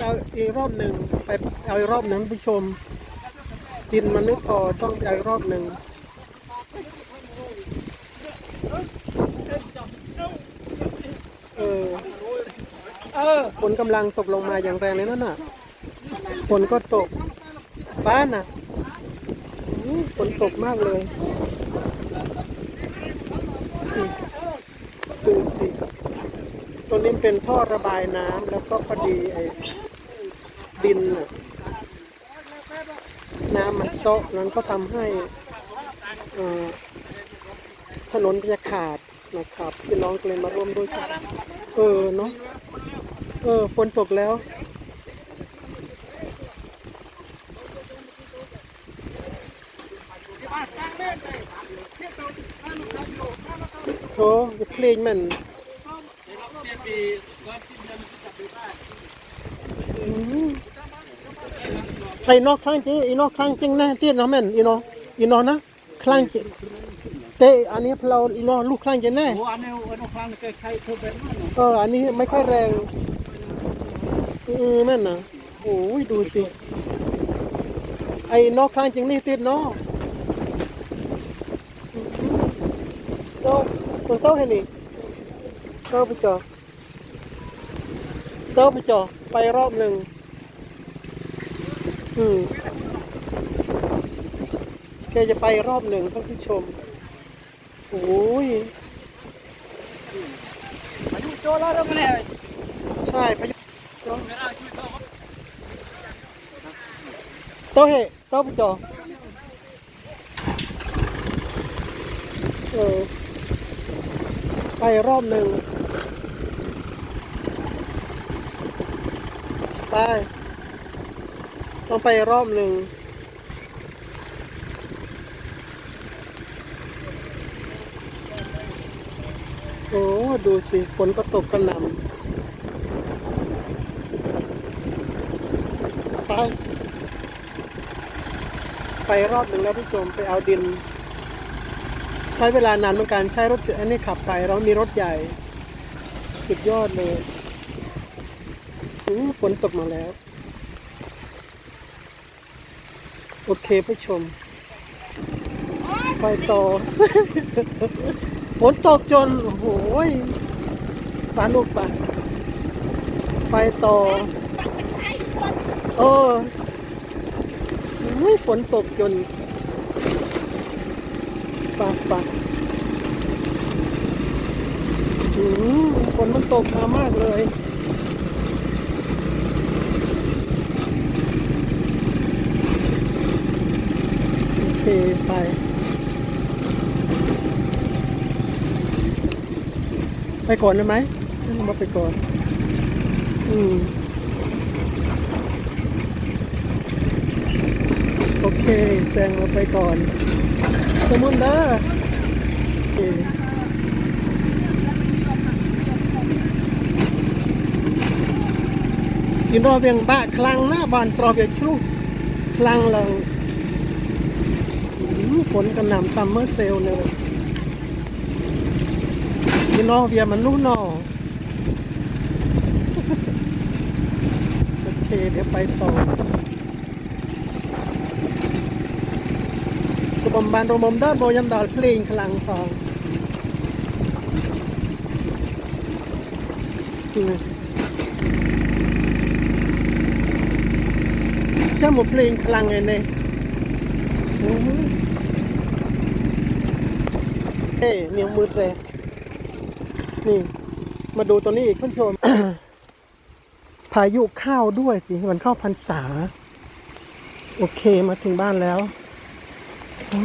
เอาอีกรอบหนึ่งไปเอาอีกรอบหนึ่งผู้ชม ดินมันไม่พอต้องเอาอีกรอบหนึ่งเออเออฝนกำลังตกลงมาอย่างแรงเลยนั่นน่ะฝนก็ตกบ้านน่ะอื้อฝนตกมากเลยอืมดูสิตรงนี้เป็นท่อระบายน้ำแล้วก็พอดีไอ้ ดินน่ะน้ำมันเซะนั้นก็ทำให้ถนนจะขาดนะครับพี่น้องก็เลยมาร่วมด้วยกันเออเนาะเออฝนตกแล้วโอ้เพลงมัน อืม ไอ้นอกคลั่งจริงไอ้นอกคลั่งจริงแน่เจี๊ยนะแม่นอีนออีนอนะคลั่งจริงเตะอันนี้เราอีนอลูกคลั่งจริงแน่โอ้อันนี้อันนี้ฟังใครๆพูดแบบนั้นเอออันนี้ไม่ค่อยแรงอือแม่นนะโอ้ยดูสิไอ้นอกคลั่งจริงนี่ติดเนาะโตตัวโตเห็นนี่โตไปจอโตไปจอไปรอบหนึ่ง อืมแกจะไปรอบหนึ่งท่านผู้ชม โอ้ยอายุโจแล้วเราเนี่ยใช่พายุโต๊ะเหโต๊ะผู้จอเออไปรอบหนึ่งไป ต้องไปรอบหนึ่งโอ้ดูสิฝนก็ตกกระหน่ำไป ไปรอบหนึ่งแล้วผู้ชมไปเอาดิน ใช้เวลานานเหมือนกันใช้รถอันนี้ขับไป เรามีรถใหญ่ สุดยอดเลยอื้อฝนตกมาแล้ว โอเคผู้ชม ไปต่อฝนตกจน โอ้โหยปาลูกปลาไปต่อ เออไม่ฝนตกจนปาปาอืมฝนมันตกมามากเลย โอเค ไปไปก่อนได้ไหมมาไปก่อน อืม โอเคแซงเราไปก่อนสมุนเด้อโอเคยินรอเวียงบ้าคลังหน้าบานปลอเวียงชลุคลังเราอืม ฝนกระหน่ำซัมเมอร์เซลเลยพี่น้องเวียมันนู่นนอโอเคเดี๋ยวไปต่อกบอมบานโรมมด้านโบยันดอลเพลงคลังทองเจ้าหมูเพลงคลังไง เนี่ยอืมเอ้เนียวมือเลย นี่ มาดูตัวนี้อีกคุณผู้ชม พายุเข้าด้วยสิมันเข้าพรรษา โอเคมาถึงบ้านแล้วโอ้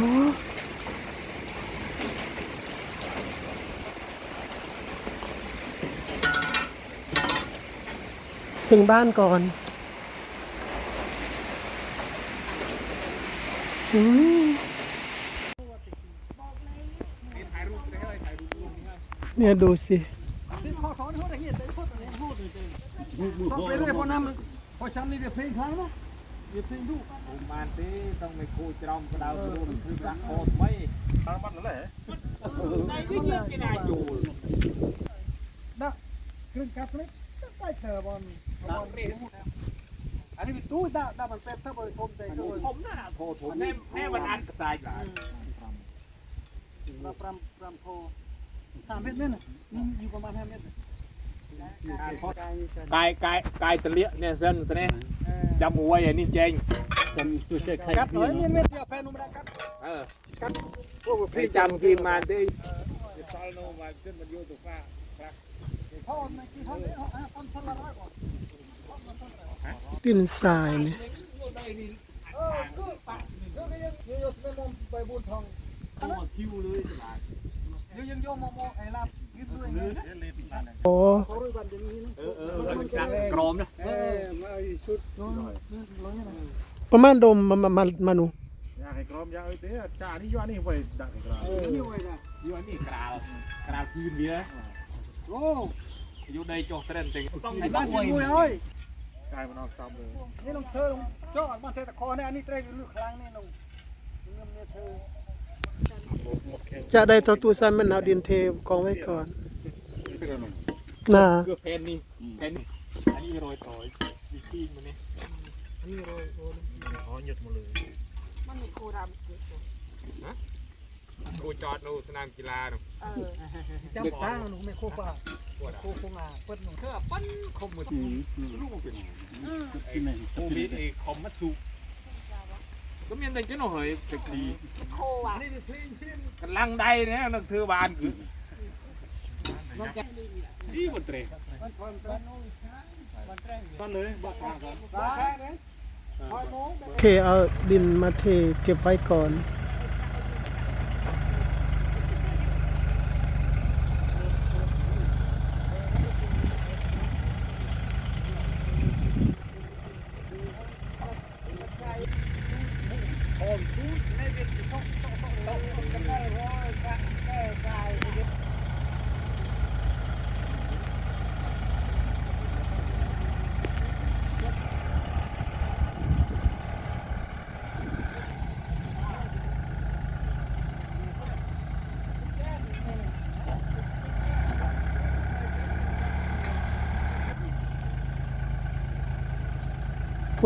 ถึงบ้านก่อน อืมเนี่ยดูสิ ขอถอนหัวตะเกียบแต่พูดตะเกียบพูดเลยต้องไเรื่อยพอน้ำพอช้ำนี่เดี๋ยวเพลงครั้งนะเดี๋ยวเพลงดูผมมาตีต้องไปคูจรอมกระดาวรูนคือรักโคตรไม่ในที่ยืนกินอาจูดักครึ่งกับเล็กไปเธอบอลอลเรียนนนี้เป็นตู้ดาดามันเป็นถ้าบริโภคใจก็ผมน่ะโทษผมแม่แม่วันอันกระสายหลายเราปรำปรำโพ สามเมตรเนี่ยนะนี่อยู่ประมาณห้าเมตรกายกายกายตะเลียเนี่ยเส้นเสน่ห์จำเอาไว้อย่างนี้เจงกัดหน่อยเมตรเมตรเดียวแฟนนุ่มรักกัดเออกัดพวกให้พี่จำกินมาดิซอยโนมาขึ้นมาอยู่ตรงฟ้าพ่อในกี่ท่อนเนี่ยท่อนท่อนละร้อยกว่าดินทรายเนี่ยเออคือปะเดี๋ยวก็ยังยังยกไปมองไปบุญทองตัวคิวเลยสบายเดี๋ยวยังโยมมองไอ้ลาบยืดด้วยนะ โอ้กรอมนะประมาณดมมามามามาหนูอยากให้กรอมอยากเอาเตี้ยจ่านี่ยอนี่ไปดักให้กรมเออนี่ไว้นะอยู่อันนี้กราวกราวคืนเนี้ยโอ้อยู่ในจอเทรนติงต้องไอ้บ้านมวยเอ้ยกายมันออกตามเลยนี่ลงเธอลงจอดมาเทตะคอเนี่ยอันนี้เตรอยู่ลึกครั้งนี่ลงเงินเนี่ยเธอ จะได้ตัวตู้ซันมันเอาดินเทกองไว้ก่อนน่าเกือบเพนนี่เพนนี่อันนี้โรยต่อยวิธีมันนี่อ๋อหยุดหมดเลยมันมีครูรำสิกูจอดนูสนามกีฬาหนูเออจำตาหนูไม่โคฟ้าปวดอะโคคงอะเปิดหนูเธอปั้นคมมาสูลูกมันเป็นโอ้มีไอ้คอมมาสู ก็มีอะไรกันหน่อยเซ็กซี่โคอะนี่เพลงเพลงกันลังใดเนี่ยนักเธอบานคือนี่บนเตรมันทอนมันนู่นมันแรงต้นเลยบอกทางก่อนสาแค่นี้คอยมองเทเอาดินมาเทเก็บไว้ก่อน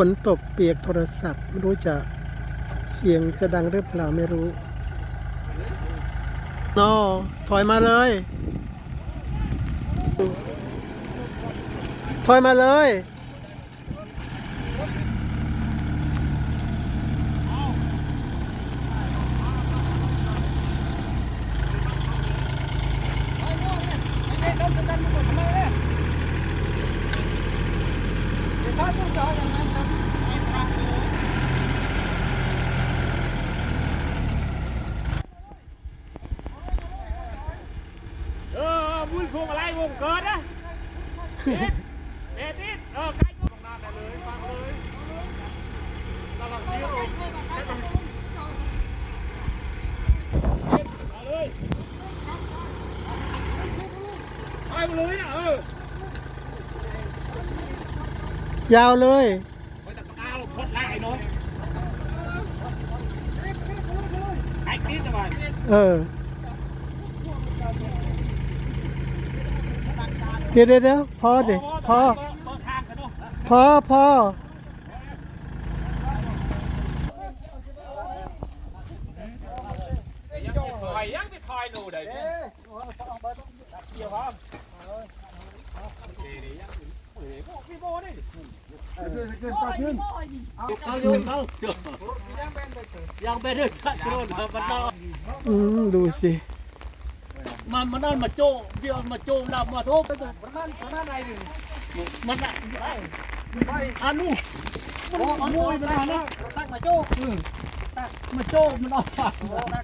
ฝนตกเปียกโทรศัพท์ ไม่รู้จะ เสียงจะดังหรือเปล่าไม่รู้นอถอยมาเลย ถอยมาเลย ไอ้ต้นตันมันทำไมเนี่ยถ้าต้องจอดอย่างนั้นครับ เออบุญพวงอะไรวงเกิดนะติดเอติดเออใกล้ตรงนั้นเลยฟังเลยตลอดที่ลงมาเลยไปเลยอะเออยาวเลย ไปตะกาลงพดไล่ไอ้น้องไอ้ติ ดทำไมเออเดี๋ยวเดี๋ยวเดี๋ยวพอดิพอพอทางกันเนาะพอพอยังไม่ถอยยังไม่ถอยหนูเดี๋ยวเอ๊ะเอาไปต้องเกี่ยวครับเดี๋ยวยังโอ้ยบอกพี่โบนี่ อืมดูสิมันมันนั่นมาโจเดียวมาโจ้เรามาทุบประมาณประมาณไหนดิมันอะไปอานุโอ้มวยมันมาแล้วตั้งมาโจมาโจมันเอาฝาก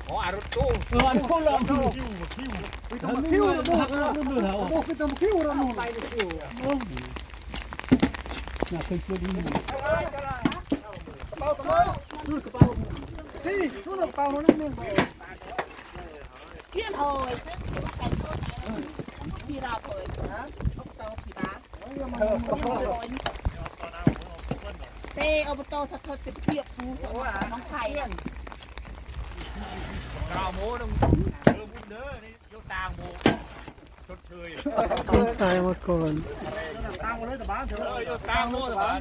อ๋ออารตู้เอออันคนละคิวคิวคิวระบบระบบคือต้องคิวระบบไปคิว น่าเคยช่วยดีกระเป๋ากระเป๋าดูกระเป๋าที่ดูกระเป๋าโน่นนี่เที่ยนโหยพี่ราเผยนะอบตพี่ราเตอบตถ้าเธอเป็นเพียบหูสมน้องไข่เราโม่ต้องเออบุญเด้อนี่ยกตางโม่ชดเชยต้นทรายมาก่อน เออยกตางโม่สบาย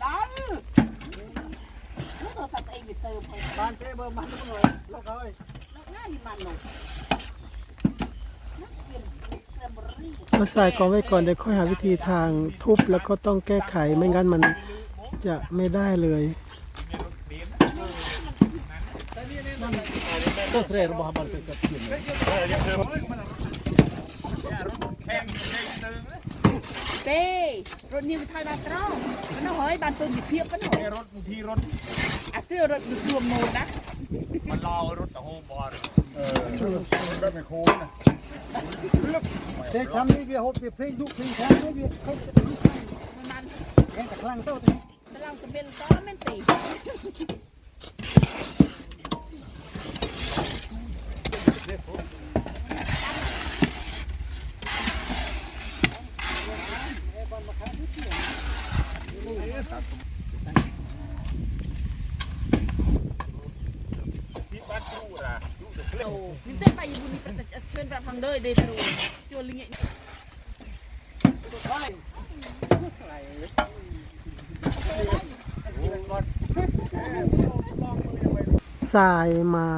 ได้ลูกเราตัดเองไปเติมให้บ้านเต้เบอร์มันทุกหน่อยลูกเอ้ยแล้วง่ายนี่มันหนูนักอาทรายกองไว้ก่อนเดี๋ยวค่อยหาวิธีทางทุบแล้วก็ต้องแก้ไขไม่งั้นมันจะไม่ได้เลยตัวเสร็จระบบมันเป็นกับเสียง เต้รถนี้มันทายบาตรองมันเอาหอยบานตัวหยิบเพียบมันหอยรถบางทีรถอะเสื้อรถดูรวมโมดนะมันรอรถตะโฮบอลเด็กทำนี่เบียร์หกเบียร์เพลงดุเพลงแท้เบียร์เขาจะรู้มันมันแข่งกับพลังเต้ากำลังจะเป็นต้อมันตีที่บ้านตู้ล่ะตู้จะเคลื่อนนี่เต้นไปอยู่บนนี้ ประจักษ์เชิญรับทรายมา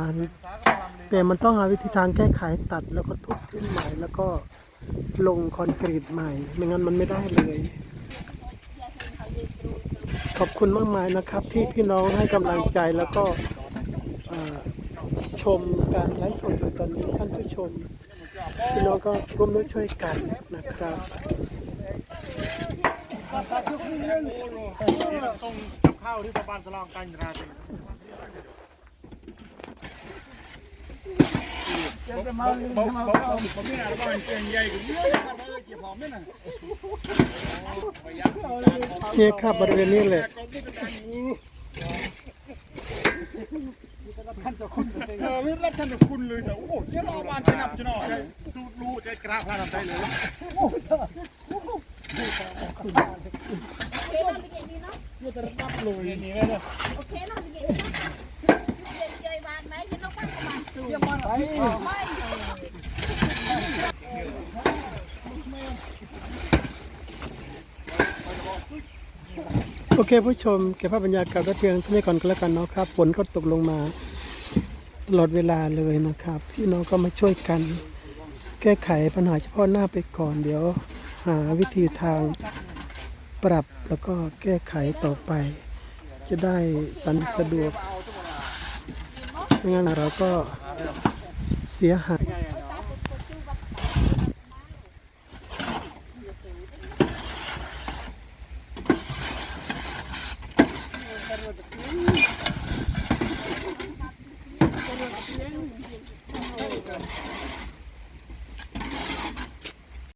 แต่มันต้องหาวิธีทางแก้ไขตัดแล้วก็ทุบขึ้นใหม่ แล้วก็ลงคอนกรีตใหม่ ไม่งั้นมันไม่ได้เลย ขอบคุณมากมายนะครับ ที่พี่น้องให้กำลังใจแล้วก็ชมการไลฟ์สดอยู่ตอนนี้ท่านผู้ชม พี่น้องก็ร่วมด้วยช่วยกันนะครับต้องกับข้าวที่บ้านสลองกันราเป็ นจะมาบอกบอกบอกผมไม่ได้บ้านเก่งใหญ่านี้นี่ครับบริเวณนี้แหละเออไม่รับท่านกับคุณเลยแต่โอ้โหเจ้าบ้านชนะชนะสูดรู้ใจกระพลาดทำได้เลยโอเคนั่นเป็นไงดีเนาะนี่เลยนะโอเคนั่นเป็นไงดีเนาะเโอเคผู้ชมเก็บภาพบรรยากาศไว้เพียงเท่านี้ก่อนก็แล้วกันเนาะครับฝนก็ตกลงมาตลอดเวลาเลยนะครับ พี่น้องก็มาช่วยกัน แก้ไขปัญหาเฉพาะหน้าไปก่อน เดี๋ยวหาวิธีทางปรับแล้วก็แก้ไขต่อไป จะได้สันสะดวกไม่งั้นเราก็ เสียหาย